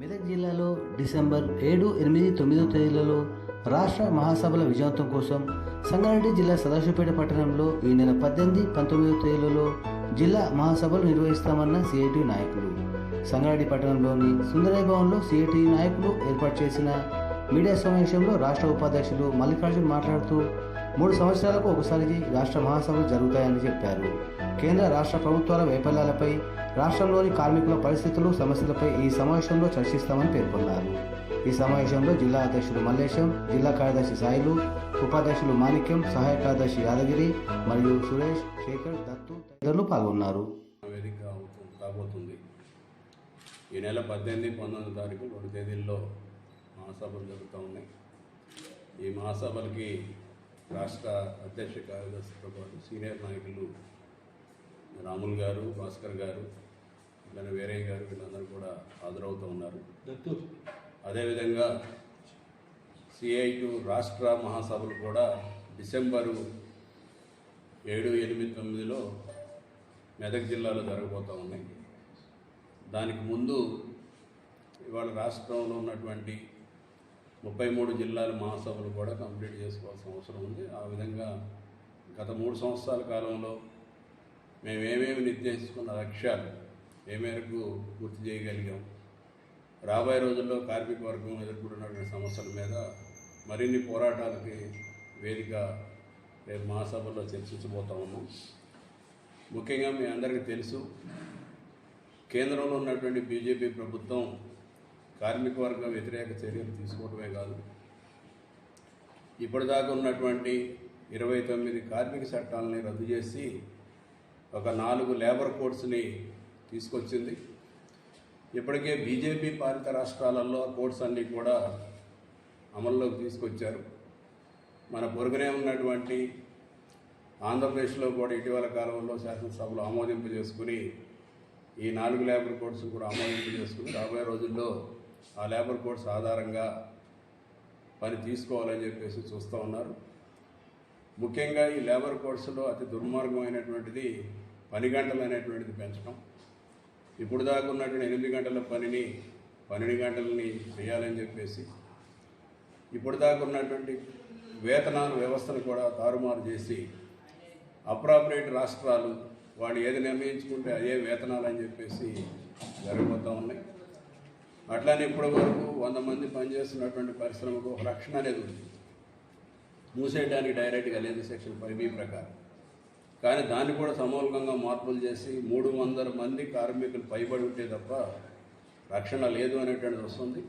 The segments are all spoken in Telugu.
మెదక్ జిల్లాలో డిసెంబర్ ఏడు ఎనిమిది తొమ్మిదో తేదీలలో రాష్ట్ర మహాసభల విజయవంతం కోసం సంగారెడ్డి జిల్లా సదాశివపేట పట్టణంలో ఈ నెల పద్దెనిమిది పంతొమ్మిదో తేదీలలో జిల్లా మహాసభలు నిర్వహిస్తామన్న సిఐటి నాయకులు. సంగారెడ్డి పట్టణంలోని సుందరయ్య భవన్లో సిఐటి నాయకులు ఏర్పాటు చేసిన మీడియా సమావేశంలో రాష్ట్ర ఉపాధ్యక్షులు మల్లికార్జున్ మాట్లాడుతూ మూడు సంవత్సరాలకు ఒకసారి రాష్ట్ర మహాసభలు జరుగుతాయని చెప్పారు. కేంద్ర రాష్ట్ర ప్రభుత్వాల వైఫల్యాలపై రాష్ట్రంలోని కార్మికుల పరిస్థితులు సమస్యలపై ఈ సమావేశంలో చర్చిస్తామని పేర్కొన్నారు. ఈ సమావేశంలో జిల్లా అధ్యక్షులు మల్లేశం జిల్లా కార్యదర్శి సాయిలు ఉపాధ్యక్షులు మాణిక్యం సహాయ కార్యదర్శి యాదగిరి మరియు సురేష్ శేఖర్ దత్తు తదితరులు పాల్గొన్నారు. కాబోతుంది ఈ నెల పద్దెనిమిది పంతొమ్మిది తారీఖు రెండు తేదీల్లో మహాసభలు జరుగుతూ ఉన్నాయి. ఈ మహాసభలకి రాష్ట్ర అధ్యక్ష కార్యదర్శితో పాటు సీనియర్ నాయకులు రాములు గారు భాస్కర్ గారు అలానే వీరయ్య గారు వీళ్ళందరూ కూడా హాజరవుతూ ఉన్నారు. అదేవిధంగా సిఐటు రాష్ట్ర మహాసభలు కూడా డిసెంబరు ఏడు ఎనిమిది తొమ్మిదిలో మెదక్ జిల్లాలో జరగబోతూ ఉన్నాయి. దానికి ముందు ఇవాళ రాష్ట్రంలో ఉన్నటువంటి ముప్పై మూడు జిల్లాల మహాసభలు కూడా కంప్లీట్ చేసుకోవాల్సిన అవసరం ఉంది. ఆ విధంగా గత మూడు సంవత్సరాల కాలంలో మేము ఏమేమి నిర్దేశించుకున్న లక్ష్యాలు ఏ మేరకు పూర్తి చేయగలిగాం? రాబోయే రోజుల్లో కార్మిక వర్గం ఎదుర్కొంటున్నటువంటి సమస్యల మీద మరిన్ని పోరాటాలకి వేదిక రేపు మహాసభలో చర్చించబోతా ఉన్నాం. ముఖ్యంగా మీ అందరికీ తెలుసు కేంద్రంలో ఉన్నటువంటి బీజేపీ ప్రభుత్వం కార్మిక వర్గ వ్యతిరేక చర్యలు తీసుకోవడమే కాదు. ఇప్పటిదాకా ఉన్నటువంటి ఇరవై తొమ్మిది కార్మిక చట్టాలని రద్దు చేసి ఒక నాలుగు లేబర్ కోడ్స్ని తీసుకొచ్చింది. ఇప్పటికే బీజేపీ పాలిత రాష్ట్రాలలో కోడ్స్ అన్నీ కూడా అమల్లోకి తీసుకొచ్చారు. మన పొరుగునే ఉన్నటువంటి ఆంధ్రప్రదేశ్లో కూడా ఇటీవల కాలంలో శాసనసభలో ఆమోదింపు చేసుకుని ఈ నాలుగు లేబర్ కోడ్స్ కూడా ఆమోదింపు చేసుకుని రాబోయే రోజుల్లో ఆ లేబర్ కోడ్స్ ఆధారంగా పని తీసుకోవాలని చెప్పేసి చూస్తూ ఉన్నారు. ముఖ్యంగా ఈ లేబర్ కోర్సులో అతి దుర్మార్గమైనటువంటిది పని గంటలు అనేటువంటిది పెంచడం. ఇప్పుడు దాకా ఉన్నటువంటి ఎనిమిది గంటల పనిని పన్నెండు గంటలని చేయాలని చెప్పేసి ఇప్పుడు దాకా ఉన్నటువంటి వేతనాల వ్యవస్థను కూడా తారుమారు చేసి అప్రాపరేట్ రాష్ట్రాలు వాడు ఏది నిర్ణయించుకుంటే అదే వేతనాలు అని చెప్పేసి జరగబోతూ ఉన్నాయి. అట్లానే ఇప్పటి వరకు వంద మంది పనిచేస్తున్నటువంటి పరిశ్రమకు ఒక రక్షణ అనేది ఉంది. మూసేయడానికి డైరెక్ట్గా లేదు సెక్షన్ ఫైవ్ బి ప్రకారం. కానీ దాన్ని కూడా సమూలంగా మార్పులు చేసి మూడు వందల మంది కార్మికులు పైబడి ఉంటే తప్ప రక్షణ లేదు అనేటువంటిది వస్తుంది.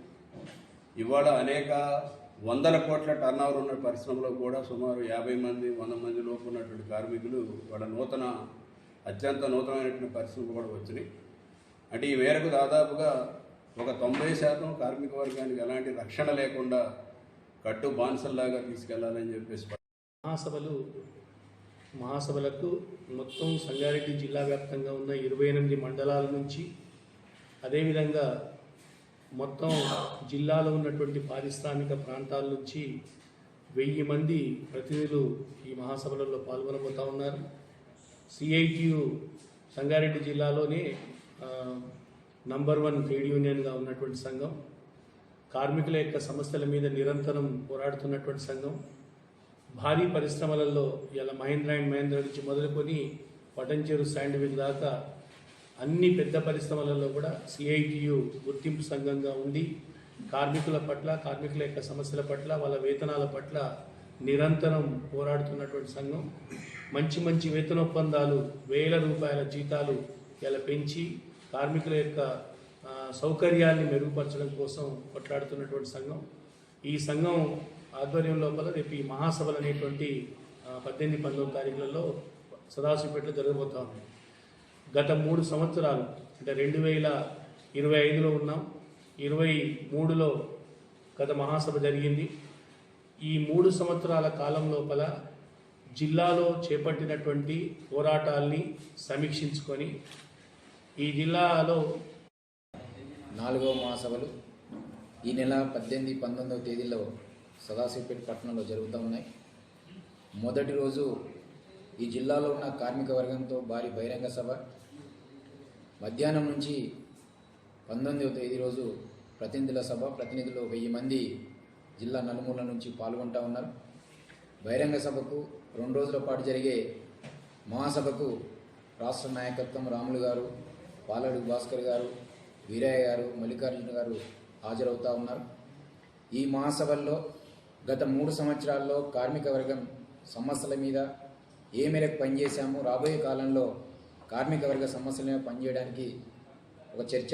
ఇవాళ అనేక వందల కోట్ల టర్న్ ఓవర్ ఉన్న పరిశ్రమలో కూడా సుమారు యాభై మంది వంద మంది లోపు ఉన్నటువంటి కార్మికులు వాళ్ళ నూతన అత్యంత నూతనమైనటువంటి పరిశ్రమలు కూడా వచ్చినాయి. అంటే ఈ మేరకు దాదాపుగా ఒక తొంభై శాతం కార్మిక వర్గానికి ఎలాంటి రక్షణ లేకుండా కట్టు బాన్సల్లాగా తీసుకెళ్ళాలని చెప్పేసి మహాసభలు మహాసభలకు మొత్తం సంగారెడ్డి జిల్లా వ్యాప్తంగా ఉన్న ఇరవై ఎనిమిది మండలాల నుంచి అదేవిధంగా మొత్తం జిల్లాలో ఉన్నటువంటి పారిశ్రామిక ప్రాంతాల నుంచి వెయ్యి మంది ప్రతినిధులు ఈ మహాసభలలో పాల్గొనబోతా ఉన్నారు. సిఐటియు సంగారెడ్డి జిల్లాలోనే నంబర్ వన్ ట్రేడ్ యూనియన్గా ఉన్నటువంటి సంఘం. కార్మికుల యొక్క సమస్యల మీద నిరంతరం పోరాడుతున్నటువంటి సంఘం భారీ పరిశ్రమలలో ఇలా మహేంద్ర అండ్ మహేంద్ర నుంచి మొదలుకొని పటంచేరు శాండ్విచ్ దాకా అన్ని పెద్ద పరిశ్రమలలో కూడా సిఐటియు గుర్తింపు సంఘంగా ఉండి కార్మికుల పట్ల కార్మికుల యొక్క సమస్యల పట్ల వాళ్ళ వేతనాల పట్ల నిరంతరం పోరాడుతున్నటువంటి సంఘం. మంచి మంచి వేతన ఒప్పందాలు వేల రూపాయల జీతాలు ఇలా పెంచి కార్మికుల యొక్క సౌకర్యాన్ని మెరుగుపరచడం కోసం కొట్లాడుతున్నటువంటి సంఘం. ఈ సంఘం ఆధ్వర్యం లోపల రేపు ఈ మహాసభలు అనేటువంటి పద్దెనిమిది పంతొమ్మిది తారీఖులలో సదాశివపేటలో జరగబోతా ఉంది. గత మూడు సంవత్సరాలు అంటే రెండు వేల ఇరవై ఐదులో ఉన్నాం. ఇరవై మూడులో గత మహాసభ జరిగింది. ఈ మూడు సంవత్సరాల కాలం లోపల జిల్లాలో చేపట్టినటువంటి పోరాటాల్ని సమీక్షించుకొని ఈ జిల్లాలో నాలుగవ మహాసభలు ఈ నెల పద్దెనిమిది పంతొమ్మిదవ తేదీలో సదాశివపేట పట్టణంలో జరుగుతూ ఉన్నాయి. మొదటి రోజు ఈ జిల్లాలో ఉన్న కార్మిక వర్గంతో భారీ బహిరంగ సభ. మధ్యాహ్నం నుంచి పంతొమ్మిదవ తేదీ రోజు ప్రతినిధుల సభ. ప్రతినిధులు వెయ్యి మంది జిల్లా నలుమూల నుంచి పాల్గొంటా ఉన్నారు. బహిరంగ సభకు రెండు రోజుల పాటు జరిగే మహాసభకు రాష్ట్ర నాయకత్వం రాములు గారు పాలడు భాస్కర్ గారు వీరయ్య గారు మల్లికార్జున గారు హాజరవుతా ఉన్నారు. ఈ మహాసభల్లో గత మూడు సంవత్సరాల్లో కార్మిక వర్గం సమస్యల మీద ఏ మేరకు పనిచేశాము రాబోయే కాలంలో కార్మిక వర్గ సమస్యల మీద పనిచేయడానికి ఒక చర్చ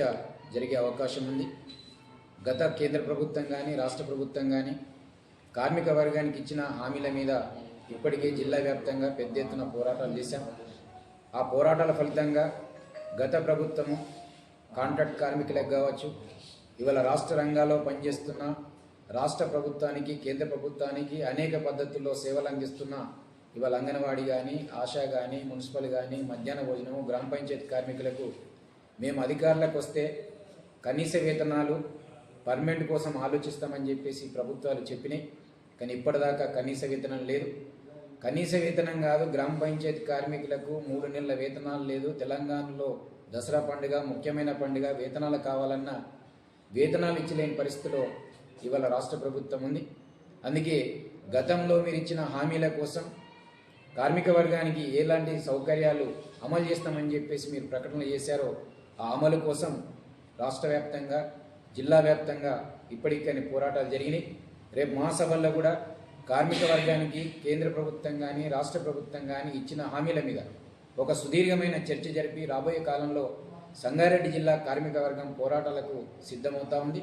జరిగే అవకాశం ఉంది. గత కేంద్ర ప్రభుత్వం కానీ రాష్ట్ర ప్రభుత్వం కానీ కార్మిక వర్గానికి ఇచ్చిన హామీల మీద ఇప్పటికే జిల్లా వ్యాప్తంగా పెద్ద ఎత్తున పోరాటాలు చేశాం. ఆ పోరాటాల ఫలితంగా గత ప్రభుత్వము కాంట్రాక్ట్ కార్మికులకు కావచ్చు ఇవాళ రాష్ట్ర రంగాల్లో పనిచేస్తున్న రాష్ట్ర ప్రభుత్వానికి కేంద్ర ప్రభుత్వానికి అనేక పద్ధతుల్లో సేవలు అందిస్తున్న ఇవాళ అంగన్వాడీ కానీ ఆశా కానీ మున్సిపల్ కానీ మధ్యాహ్న భోజనము గ్రామ పంచాయతీ కార్మికులకు మేము అధికారులకు వస్తే కనీస వేతనాలు పర్మనెంట్ కోసం ఆలోచిస్తామని చెప్పేసి ప్రభుత్వాలు చెప్పినాయి. కానీ ఇప్పటిదాకా కనీస వేతనం లేదు. కనీస వేతనం కాదు గ్రామ పంచాయతీ కార్మికులకు మూడు నెలల వేతనాలు లేదు. తెలంగాణలో దసరా పండుగ ముఖ్యమైన పండుగ వేతనాలు కావాలన్నా వేతనాలు ఇచ్చలేని పరిస్థితిలో ఇవాళ రాష్ట్ర ప్రభుత్వం ఉంది. అందుకే గతంలో మీరు ఇచ్చిన హామీల కోసం కార్మిక వర్గానికి ఎలాంటి సౌకర్యాలు అమలు చేస్తామని చెప్పేసి మీరు ప్రకటనలు చేశారో ఆ అమలు కోసం రాష్ట్ర వ్యాప్తంగా జిల్లా వ్యాప్తంగా ఇప్పటికని పోరాటాలు జరిగినాయి. రేపు మహాసభల్లో కూడా కార్మిక వర్గానికి కేంద్ర ప్రభుత్వం కానీ రాష్ట్ర ప్రభుత్వం కానీ ఇచ్చిన హామీల మీద ఒక సుదీర్ఘమైన చర్చ జరిపి రాబోయే కాలంలో సంగారెడ్డి జిల్లా కార్మిక వర్గం పోరాటాలకు సిద్ధమవుతా ఉంది.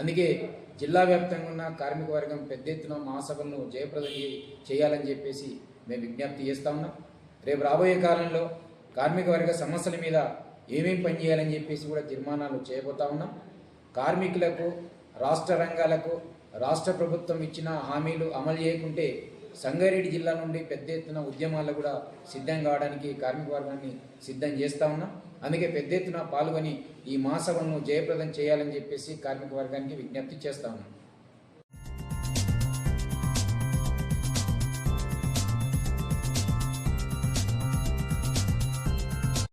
అందుకే జిల్లా వ్యాప్తంగా ఉన్న కార్మిక వర్గం పెద్ద ఎత్తున మహాసభలను జయప్రదం చేయాలని చెప్పేసి మేము విజ్ఞప్తి చేస్తా ఉన్నాం. రేపు రాబోయే కాలంలో కార్మిక వర్గ సమస్యల మీద ఏమేమి పని చేయాలని చెప్పేసి కూడా తీర్మానాలు చేయబోతా ఉన్నాం. కార్మికులకు రాష్ట్ర రంగాలకు రాష్ట్ర ప్రభుత్వం ఇచ్చిన హామీలు అమలు చేయకుంటే సంగారెడ్డి జిల్లా నుండి పెద్ద ఎత్తున ఉద్యమాలు కూడా సిద్ధం కావడానికి కార్మిక వర్గాన్ని సిద్ధం చేస్తా ఉన్నాం. అందుకే పెద్ద ఎత్తున పాల్గొని ఈ మహాసభలను జయప్రదం చేయాలని చెప్పేసి కార్మిక వర్గానికి విజ్ఞప్తి చేస్తా ఉన్నాం.